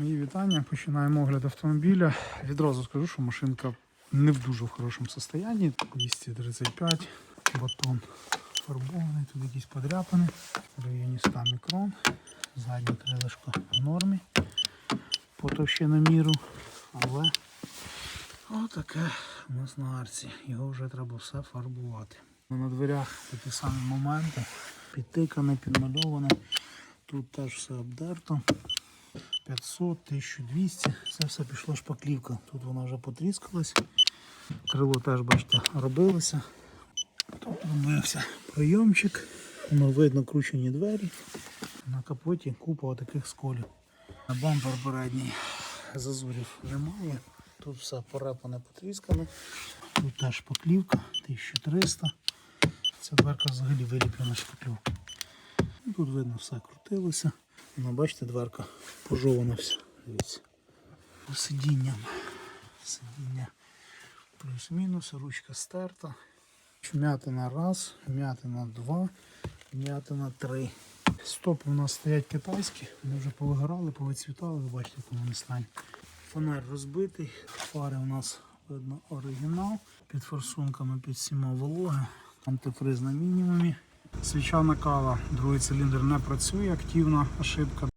Мої вітання. Починаємо огляд автомобіля. Відразу скажу, що машинка не в дуже хорошому стані. 235 батон фарбований, тут якісь подряпини в районі 100 мікрон. Заднє крилишко в нормі по товщиноміру. Але отаке у нас на арці. Його вже треба все фарбувати. На дверях такі самі моменти. Підтикане, підмальоване. Тут теж все обдерто. 500, 1200. Це все пішло шпаклівка. Тут вона вже потріскалась. Крило теж, бачите, робилося. Тут робився прийомчик. Воно видно кручені двері. На капоті купа таких сколів. На бампер передній зазорів немає. Тут все порепане, потріскане. Тут теж шпаклівка 1300. Ця дверка взагалі виліплена шпаклівка. Ну, Тут видно все крутилося. Ну, бачите, дверка пожована вся. Дивіться. Сидінням. Сидіння плюс-мінус, ручка стерта. Вмятина раз, вмятина два, вмятина три. Стопи у нас стоять китайські, вони вже повигорали, повицвітали, ви бачите, якому вони стані. Фонарь розбитий, фари у нас видно оригінал. Під форсунками під всіма вологи. Антифриз на мінімумі. Свіча накала, другий циліндр не працює, активна ошибка